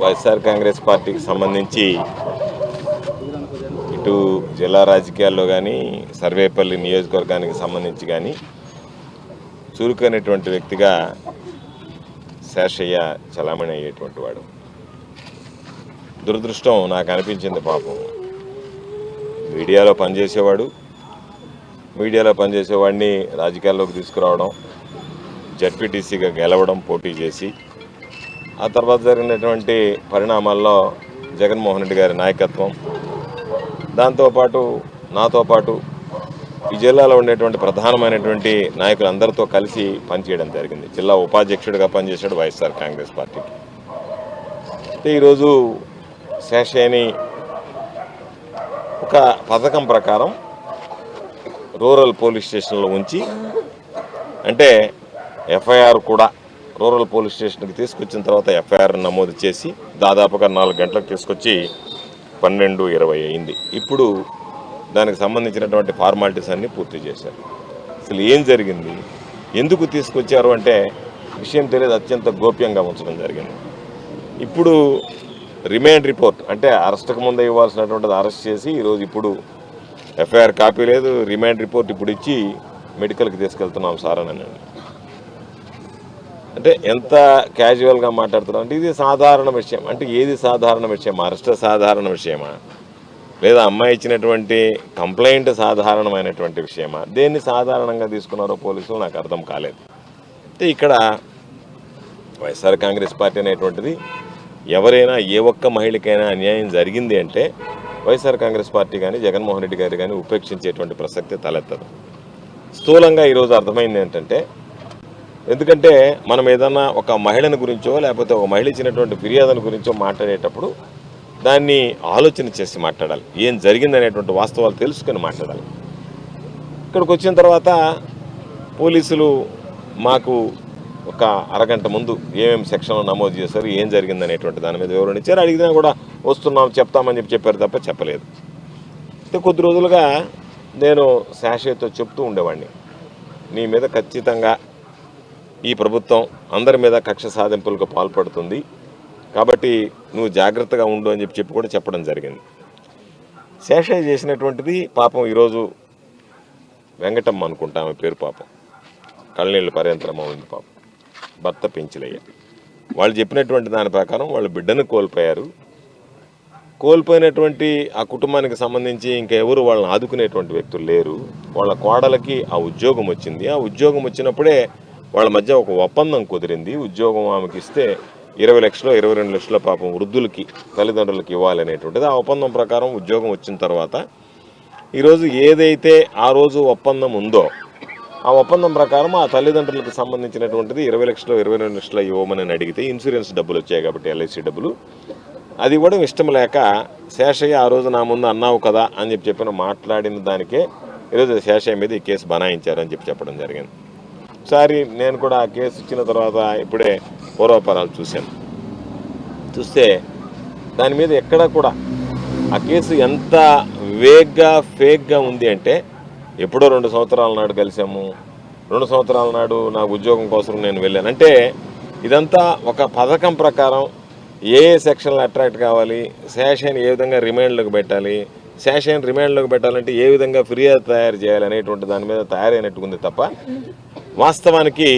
వైఎస్ఆర్ కాంగ్రెస్ పార్టీకి సంబంధించి ఇటు జిల్లా రాజకీయాల్లో కానీ సర్వేపల్లి నియోజకవర్గానికి సంబంధించి కానీ చురుకైనటువంటి వ్యక్తిగా శేషయ్య చలామణి అయ్యేటువంటి వాడు. దురదృష్టం నాకు అనిపించింది పాపం. మీడియాలో పనిచేసేవాడు మీడియాలో పనిచేసేవాడిని రాజకీయాల్లోకి తీసుకురావడం జడ్పీటీసీగా గెలవడం పోటీ చేసి ఆ తర్వాత జరిగినటువంటి పరిణామాల్లో జగన్మోహన్ రెడ్డి గారి నాయకత్వం. దాంతోపాటు నాతో పాటు ఈ జిల్లాలో ఉండేటువంటి ప్రధానమైనటువంటి నాయకులందరితో కలిసి పనిచేయడం జరిగింది. జిల్లా ఉపాధ్యక్షుడిగా పనిచేశాడు వైఎస్ఆర్ కాంగ్రెస్ పార్టీకి అయితే ఈరోజు శేషయ్యని ఒక పథకం ప్రకారం రూరల్ పోలీస్ స్టేషన్లో ఉంచి అంటే ఎఫ్ఐఆర్ కూడా రూరల్ పోలీస్ స్టేషన్కి తీసుకొచ్చిన తర్వాత ఎఫ్ఐఆర్ నమోదు చేసి దాదాపుగా నాలుగు గంటలకు తీసుకొచ్చి పన్నెండు ఇరవై అయింది. ఇప్పుడు దానికి సంబంధించినటువంటి ఫార్మాలిటీస్ అన్నీ పూర్తి చేశారు. అసలు ఏం జరిగింది? ఎందుకు తీసుకొచ్చారు? అంటే విషయం తెలియదు అత్యంత గోప్యంగా ఉంచడం జరిగింది. ఇప్పుడు రిమైండ్ రిపోర్ట్ అంటే అరెస్ట్కు ముందు ఇవ్వాల్సినటువంటిది అరెస్ట్ చేసి ఈరోజు ఇప్పుడు ఎఫ్ఐఆర్ కాపీ లేదు రిమైండ్ రిపోర్ట్ ఇప్పుడు ఇచ్చి మెడికల్కి తీసుకెళ్తున్నాం సార్ అని అంటే ఎంత క్యాజువల్గా మాట్లాడుతున్నాం అంటే ఇది సాధారణ విషయం. అంటే ఏది సాధారణ విషయం అరెస్ట్ సాధారణ విషయమా? లేదా అమ్మాయి ఇచ్చినటువంటి కంప్లైంట్ సాధారణమైనటువంటి విషయమా? దేన్ని సాధారణంగా తీసుకున్నారో పోలీసులు నాకు అర్థం కాలేదు. అంటే ఇక్కడ వైఎస్ఆర్ కాంగ్రెస్ పార్టీ అనేటువంటిది ఎవరైనా ఏ ఒక్క మహిళకైనా అన్యాయం జరిగింది అంటే వైఎస్ఆర్ కాంగ్రెస్ పార్టీ కానీ జగన్మోహన్ రెడ్డి గారు కానీ ఉపేక్షించేటువంటి ప్రసక్తి తలెత్తదు. స్థూలంగా ఈరోజు అర్థమైంది ఏంటంటే ఎందుకంటే మనం ఏదన్నా ఒక మహిళను గురించో లేకపోతే ఒక మహిళ ఇచ్చినటువంటి ఫిర్యాదుల గురించో మాట్లాడేటప్పుడు దాన్ని ఆలోచన చేసి మాట్లాడాలి. ఏం జరిగిందనేటువంటి వాస్తవాలు తెలుసుకొని మాట్లాడాలి. ఇక్కడికి వచ్చిన తర్వాత పోలీసులు మాకు ఒక అరగంట ముందు ఏమేమి సెక్షన్లు నమోదు చేశారు ఏం జరిగిందనేటువంటి దాని మీద వివరణ ఇచ్చారు. అడిగినా కూడా వస్తున్నాం చెప్తామని చెప్పి చెప్పారు తప్ప చెప్పలేదు. అయితే కొద్ది రోజులుగా నేను శాషయ్యతో చెప్తూ ఉండేవాడిని. నీ మీద ఖచ్చితంగా ఈ ప్రభుత్వం అందరి మీద కక్ష సాధింపులకు పాల్పడుతుంది. కాబట్టి నువ్వు జాగ్రత్తగా ఉండు అని చెప్పి చెప్పి కూడా చెప్పడం జరిగింది. శేషయ్య చేసినటువంటిది పాపం ఈరోజు వెంకటమ్మ అనుకుంటా ఆమె పేరు పాపం. కళ్ళనీళ్ళు పర్యంతరం ఉంది పాపం. భర్త పెంచిలయ్య. వాళ్ళు చెప్పినటువంటి దాని ప్రకారం వాళ్ళు బిడ్డను కోల్పోయారు. కోల్పోయినటువంటి ఆ కుటుంబానికి సంబంధించి ఇంకా ఎవరు వాళ్ళని ఆదుకునేటువంటి వ్యక్తులు లేరు. వాళ్ళ కోడలకి ఆ ఉద్యోగం వచ్చింది. ఆ ఉద్యోగం వచ్చినప్పుడే వాళ్ళ మధ్య ఒక ఒప్పందం కుదిరింది. ఉద్యోగం ఆమెకి ఇస్తే ఇరవై లక్షలు ఇరవై రెండు లక్షల పాపం వృద్ధులకి తల్లిదండ్రులకి ఇవ్వాలనేటువంటిది ఆ ఒప్పందం ప్రకారం ఉద్యోగం వచ్చిన తర్వాత ఈరోజు ఏదైతే ఆ రోజు ఒప్పందం ఉందో ఆ ఒప్పందం ప్రకారం ఆ తల్లిదండ్రులకు సంబంధించినటువంటిది ఇరవై లక్షలు ఇరవై రెండు లక్షలు ఇవ్వమని అడిగితే ఇన్సూరెన్స్ డబ్బులు వచ్చాయి కాబట్టి ఎల్ఐసి డబ్బులు. అది కూడా ఇష్టం లేక శేషయ్య ఆ రోజు నా ముందు అన్నావు కదా అని చెప్పి చెప్పిన మాట్లాడిన దానికే ఈరోజు శేషయ్య మీద ఈ కేసు బనాయించారని చెప్పి చెప్పడం జరిగింది. ఒకసారి నేను కూడా ఆ కేసు ఇచ్చిన తర్వాత ఇప్పుడే పూర్వపరాలు చూశాను. చూస్తే దాని మీద ఎక్కడా కూడా ఆ కేసు ఎంత వేగ్గా ఫేక్గా ఉంది అంటే ఎప్పుడో రెండు సంవత్సరాల నాడు కలిసాము రెండు సంవత్సరాల నాడు నా ఉద్యోగం కోసం నేను వెళ్ళాను. అంటే ఇదంతా ఒక పథకం ప్రకారం ఏ ఏ సెక్షన్లు అట్రాక్ట్ కావాలి శాషన్ ఏ విధంగా రిమైండ్లోకి పెట్టాలి శాషన్ రిమైండ్లోకి పెట్టాలంటే ఏ విధంగా ఫిర్యాదు తయారు చేయాలి అనేటువంటి దాని మీద తయారైనట్టుకుంది తప్ప వాస్తవానికి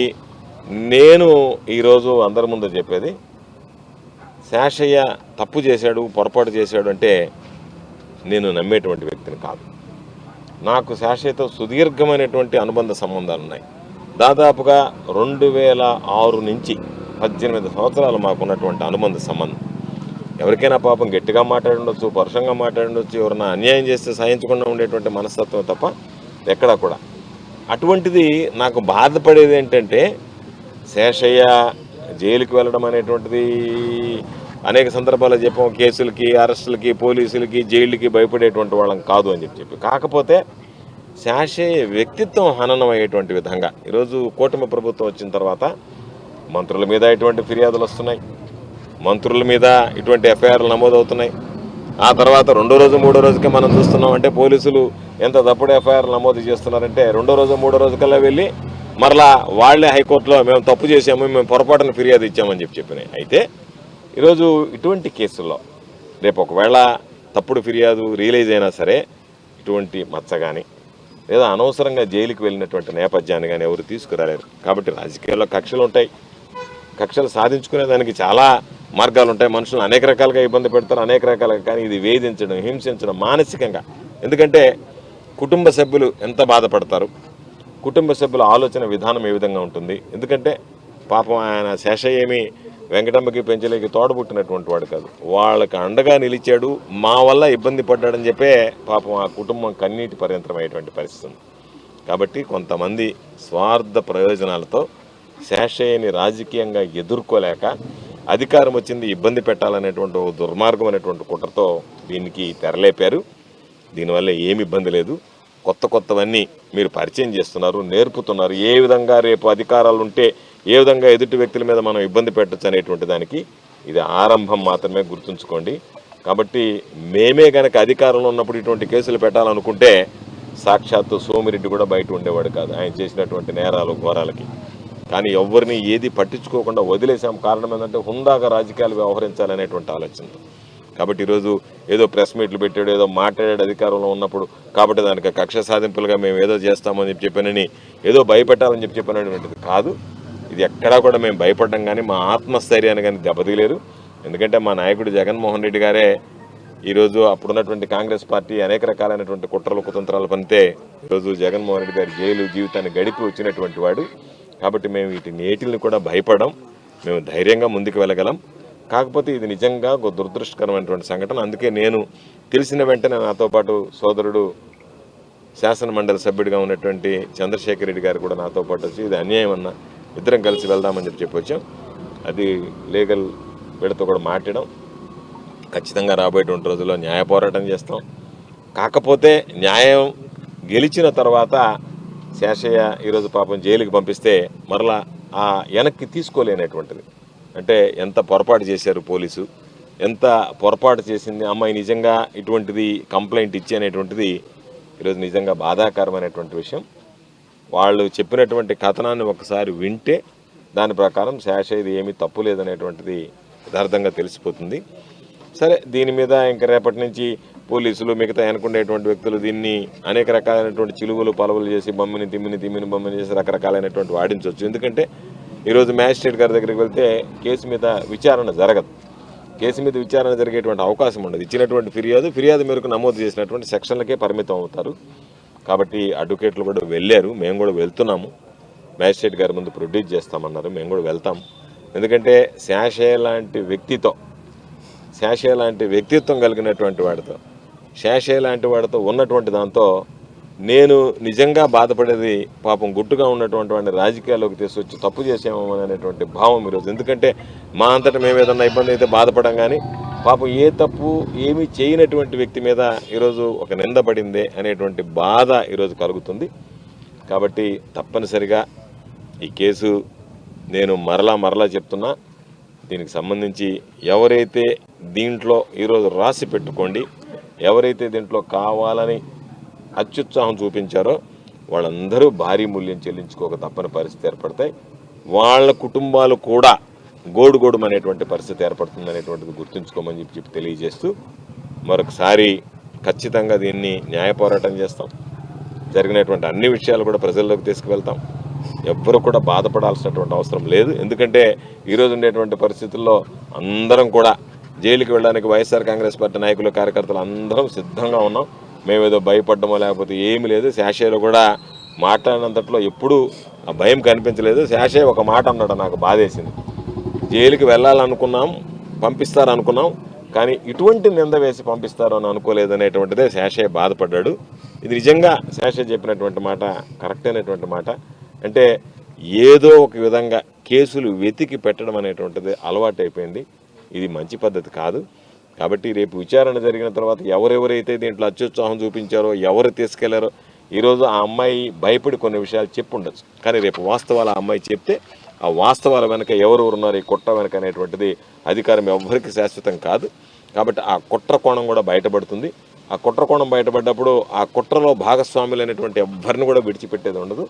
నేను ఈరోజు అందరి ముందు చెప్పేది శాషయ్య తప్పు చేశాడు పొరపాటు చేశాడు అంటే నేను నమ్మేటువంటి వ్యక్తిని కాదు. నాకు శాషయ్యతో సుదీర్ఘమైనటువంటి అనుబంధ సంబంధాలు ఉన్నాయి. దాదాపుగా రెండు వేల ఆరు నుంచి పద్దెనిమిది సంవత్సరాలు మాకున్నటువంటి అనుబంధ సంబంధం. ఎవరికైనా పాపం గట్టిగా మాట్లాడుండొచ్చు పరుషంగా మాట్లాడుండొచ్చు ఎవరైనా అన్యాయం చేస్తే సహించకుండా ఉండేటువంటి మనస్తత్వం తప్ప ఎక్కడా కూడా అటువంటిది నాకు బాధపడేది ఏంటంటే శేషయ్య జైలుకి వెళ్ళడం అనేటువంటిది అనేక సందర్భాల్లో చెప్పాం కేసులకి అరెస్టులకి పోలీసులకి జైళ్ళకి భయపడేటువంటి వాళ్ళం కాదు అని చెప్పి చెప్పి. కాకపోతే శాషయ్య వ్యక్తిత్వం హననం అయ్యేటువంటి విధంగా ఈరోజు కూటమి ప్రభుత్వం వచ్చిన తర్వాత మంత్రుల మీద ఇటువంటి ఫిర్యాదులు వస్తున్నాయి. మంత్రుల మీద ఇటువంటి ఎఫ్ఐఆర్లు నమోదవుతున్నాయి. ఆ తర్వాత రెండో రోజు మూడో రోజుకే మనం చూస్తున్నాం అంటే పోలీసులు ఎంత తప్పుడు ఎఫ్ఐఆర్ నమోదు చేస్తున్నారంటే రెండో రోజు మూడో రోజుకల్లా వెళ్ళి మరలా వాళ్ళే హైకోర్టులో మేము తప్పు చేసాము మేము పొరపాటున ఫిర్యాదు ఇచ్చామని చెప్పి చెప్పినాయి. అయితే ఈరోజు ఇటువంటి కేసుల్లో రేపు ఒకవేళ తప్పుడు ఫిర్యాదు రియలైజ్ అయినా సరే ఇటువంటి మచ్చ కానీ లేదా అనవసరంగా జైలుకి వెళ్ళినటువంటి నేపథ్యాన్ని కానీ ఎవరు తీసుకురాలేరు. కాబట్టి రాజకీయాల్లో కక్షలు ఉంటాయి. కక్షలు సాధించుకునే దానికి చాలా మార్గాలు ఉంటాయి మనుషులు అనేక రకాలుగా ఇబ్బంది పెడతారు అనేక రకాలుగా కానీ ఇది వేధించడం హింసించడం మానసికంగా. ఎందుకంటే కుటుంబ సభ్యులు ఎంత బాధపడతారు? కుటుంబ సభ్యుల ఆలోచన విధానం ఏ విధంగా ఉంటుంది? ఎందుకంటే పాపం ఆయన శేషయ్య ఏమి వెంకటమ్మకి పెంచలేకి తోడబుట్టినటువంటి వాడు కాదు. వాళ్ళకి అండగా నిలిచాడు మా వల్ల ఇబ్బంది పడ్డాడని చెప్పే పాపం ఆ కుటుంబం కన్నీటి పర్యంతరమైనటువంటి పరిస్థితి ఉంది. కాబట్టి కొంతమంది స్వార్థ ప్రయోజనాలతో శేషయ్యని రాజకీయంగా ఎదుర్కోలేక అధికారం వచ్చింది ఇబ్బంది పెట్టాలనేటువంటి దుర్మార్గం అనేటువంటి కుట్రతో దీనికి తెరలేపారు. దీనివల్ల ఏమి ఇబ్బంది లేదు. కొత్త కొత్తవన్నీ మీరు పరిచయం చేస్తున్నారు నేర్పుతున్నారు. ఏ విధంగా రేపు అధికారాలు ఉంటే ఏ విధంగా ఎదుటి వ్యక్తుల మీద మనం ఇబ్బంది పెట్టచ్చు అనేటువంటి దానికి ఇది ఆరంభం మాత్రమే గుర్తుంచుకోండి. కాబట్టి మేమే గనక అధికారంలో ఉన్నప్పుడు ఇటువంటి కేసులు పెట్టాలనుకుంటే సాక్షాత్తు సోమిరెడ్డి కూడా బయట ఉండేవాడు కాదు. ఆయన చేసినటువంటి నేరాలు ఘోరాలకి. కానీ ఎవరిని ఏది పట్టించుకోకుండా వదిలేసాం కారణం ఏంటంటే హుందాగా రాజకీయాలు వ్యవహరించాలనేటువంటి ఆలోచనతో కాబట్టి ఈరోజు ఏదో ప్రెస్ మీట్లు పెట్టాడు ఏదో మాట్లాడాడు అధికారంలో ఉన్నప్పుడు కాబట్టి దానికి కక్ష సాధింపులుగా మేము ఏదో చేస్తామని చెప్పి చెప్పానని ఏదో భయపెట్టాలని చెప్పి చెప్పినటువంటిది కాదు. ఇది ఎక్కడా కూడా మేము భయపడడం కానీ మా ఆత్మస్థైర్యాన్ని కానీ దెబ్బతీయలేరు ఎందుకంటే మా నాయకుడు జగన్మోహన్ రెడ్డి గారే ఈరోజు అప్పుడున్నటువంటి కాంగ్రెస్ పార్టీ అనేక రకాలైనటువంటి కుట్రలు కుతంత్రాలు పనితే ఈరోజు జగన్మోహన్ రెడ్డి గారి జైలు జీవితాన్ని గడిపి వచ్చినటువంటి వాడు. కాబట్టి మేము వీటి నేటిల్ని కూడా భయపడం మేము ధైర్యంగా ముందుకు వెళ్ళగలం. కాకపోతే ఇది నిజంగా ఒక దురదృష్టకరమైనటువంటి సంఘటన. అందుకే నేను తెలిసిన వెంటనే నాతో పాటు సోదరుడు శాసనమండలి సభ్యుడిగా ఉన్నటువంటి చంద్రశేఖర్ రెడ్డి గారు కూడా నాతో పాటు వచ్చి ఇది అన్యాయం అన్న ఇద్దరం కలిసి వెళ్దామని చెప్పి చెప్పొచ్చాం. అది లీగల్ వీళ్ళతో కూడా మాట్లాడడం ఖచ్చితంగా రాబోయేటువంటి రోజుల్లో న్యాయ పోరాటం చేస్తాం. కాకపోతే న్యాయం గెలిచిన తర్వాత శేషయ్య ఈరోజు పాపం జైలుకి పంపిస్తే మరలా ఆ వెనక్కి తీసుకోలేనటువంటిది. అంటే ఎంత పొరపాటు చేశారు పోలీసు? ఎంత పొరపాటు చేసింది? అమ్మాయి నిజంగా ఇటువంటిది కంప్లైంట్ ఇచ్చి అనేటువంటిది ఈరోజు నిజంగా బాధాకరమైనటువంటి విషయం. వాళ్ళు చెప్పినటువంటి కథనాన్ని ఒకసారి వింటే దాని ప్రకారం శేషయ్యది ఏమీ తప్పు లేదనేటువంటిది యథార్థంగా తెలిసిపోతుంది. సరే దీని మీద ఇంక రేపటి నుంచి పోలీసులు మిగతా అనుకునేటువంటి వ్యక్తులు దీన్ని అనేక రకాలైనటువంటి చిలువలు పలవలు చేసి బొమ్మని తిమ్మిని తిమ్మిని బొమ్మని చేసి రకరకాలైనటువంటి వాడించవచ్చు ఎందుకంటే ఈరోజు మ్యాజిస్ట్రేట్ గారి దగ్గరికి వెళ్తే కేసు మీద విచారణ జరగదు. కేసు మీద విచారణ జరిగేటువంటి అవకాశం ఉండదు. ఇచ్చినటువంటి ఫిర్యాదు ఫిర్యాదు మేరకు నమోదు చేసినటువంటి సెక్షన్లకే పరిమితం అవుతారు. కాబట్టి అడ్వకేట్లు కూడా వెళ్ళారు. మేము కూడా వెళ్తున్నాము. మ్యాజిస్ట్రేట్ గారి ముందు ప్రొడ్యూస్ చేస్తామన్నారు. మేము కూడా వెళ్తాం. ఎందుకంటే శాషే లాంటి వ్యక్తితో శాషే లాంటి వ్యక్తిత్వం కలిగినటువంటి వాడితో శాషయ లాంటి వాడితో ఉన్నటువంటి దాంతో నేను నిజంగా బాధపడేది పాపం గుట్టుగా ఉన్నటువంటి వాడిని రాజకీయాల్లోకి తీసుకొచ్చి తప్పు చేసామో అనేటువంటి భావం ఈరోజు. ఎందుకంటే మా అంతటా మేము ఏదన్నా ఇబ్బంది అయితే బాధపడం కానీ పాపం ఏ తప్పు ఏమీ చేయనటువంటి వ్యక్తి మీద ఈరోజు ఒక నింద పడిందే అనేటువంటి బాధ ఈరోజు కలుగుతుంది. కాబట్టి తప్పనిసరిగా ఈ కేసు నేను మరలా మరలా చెప్తున్నా దీనికి సంబంధించి ఎవరైతే దీంట్లో ఈరోజు రాసి పెట్టుకోండి ఎవరైతే దీంట్లో కావాలని అత్యుత్సాహం చూపించారో వాళ్ళందరూ భారీ మూల్యం చెల్లించుకోక తప్పని పరిస్థితి ఏర్పడతాయి. వాళ్ళ కుటుంబాలు కూడా గోడుగోడు అనేటువంటి పరిస్థితి ఏర్పడుతుంది అనేటువంటిది గుర్తుంచుకోమని చెప్పి చెప్పి తెలియజేస్తూ మరొకసారి ఖచ్చితంగా దీన్ని న్యాయ పోరాటం చేస్తాం. జరిగినటువంటి అన్ని విషయాలు కూడా ప్రజల్లోకి తీసుకువెళ్తాం. ఎవ్వరు కూడా బాధపడాల్సినటువంటి అవసరం లేదు. ఎందుకంటే ఈరోజు ఉండేటువంటి పరిస్థితుల్లో అందరం కూడా జైలుకి వెళ్ళడానికి వైఎస్ఆర్ కాంగ్రెస్ పార్టీ నాయకులు కార్యకర్తలు అందరం సిద్ధంగా ఉన్నాం. మేమేదో భయపడ్డమో లేకపోతే ఏమీ లేదు. శాషయ్యలో కూడా మాట్లాడినంతట్లో ఎప్పుడూ ఆ భయం కనిపించలేదు. శాషయ్య ఒక మాట అన్నాడు నాకు బాధేసింది. జైలుకి వెళ్ళాలనుకున్నాం పంపిస్తారు అనుకున్నాం కానీ ఇటువంటి నింద వేసి పంపిస్తారు అని అనుకోలేదు అనేటువంటిదే బాధపడ్డాడు. ఇది నిజంగా శాషయ్య చెప్పినటువంటి మాట కరెక్ట్ అయినటువంటి మాట. అంటే ఏదో ఒక విధంగా కేసులు వెతికి పెట్టడం అనేటువంటిది అలవాటు అయిపోయింది ఇది మంచి పద్ధతి కాదు. కాబట్టి రేపు విచారణ జరిగిన తర్వాత ఎవరెవరైతే దీంట్లో అత్యుత్సాహం చూపించారో ఎవరు తీసుకెళ్ళారో ఈరోజు ఆ అమ్మాయి భయపడి కొన్ని విషయాలు చెప్పు ఉండొచ్చు కానీ రేపు వాస్తవాలు ఆ అమ్మాయి చెప్తే ఆ వాస్తవాల వెనక ఎవరెవరు ఉన్నారు ఈ కుట్ర వెనక అనేటువంటిది అధికారం ఎవ్వరికి శాశ్వతం కాదు. కాబట్టి ఆ కుట్ర కోణం కూడా బయటపడుతుంది. ఆ కుట్ర కోణం బయటపడ్డప్పుడు ఆ కుట్రలో భాగస్వాములు అనేటువంటి ఎవ్వరిని కూడా విడిచిపెట్టేది ఉండదు.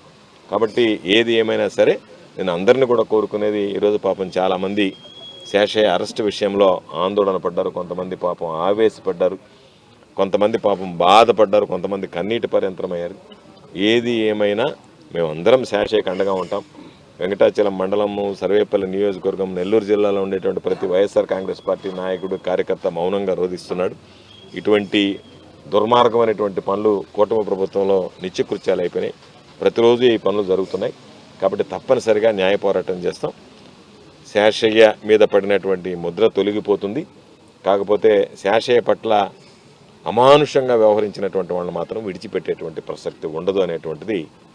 కాబట్టి ఏది ఏమైనా సరే నేను అందరిని కూడా కోరుకునేది ఈరోజు పాపం చాలామంది శేషయ్య అరెస్ట్ విషయంలో ఆందోళన పడ్డారు. కొంతమంది పాపం ఆవేశపడ్డారు. కొంతమంది పాపం బాధపడ్డారు. కొంతమంది కన్నీటి పర్యంతరమయ్యారు. ఏది ఏమైనా మేమందరం శేషయ్యకు అండగా ఉంటాం. వెంకటాచలం మండలము సర్వేపల్లి నియోజకవర్గం నెల్లూరు జిల్లాలో ఉండేటువంటి ప్రతి వైఎస్ఆర్ కాంగ్రెస్ పార్టీ నాయకుడు కార్యకర్త మౌనంగా రోధిస్తున్నాడు. ఇటువంటి దుర్మార్గమైనటువంటి పనులు కూటమి ప్రభుత్వంలో నిత్యకృత్యాలు అయిపోయినాయి. ప్రతిరోజు ఈ పనులు జరుగుతున్నాయి. కాబట్టి తప్పనిసరిగా న్యాయ పోరాటం చేస్తాం. శాషయ్య మీద పడినటువంటి ముద్ర తొలగిపోతుంది. కాకపోతే శాషయ్య పట్ల అమానుషంగా వ్యవహరించినటువంటి వాళ్ళని మాత్రం విడిచిపెట్టేటువంటి ప్రసక్తి ఉండదు అనేటువంటిది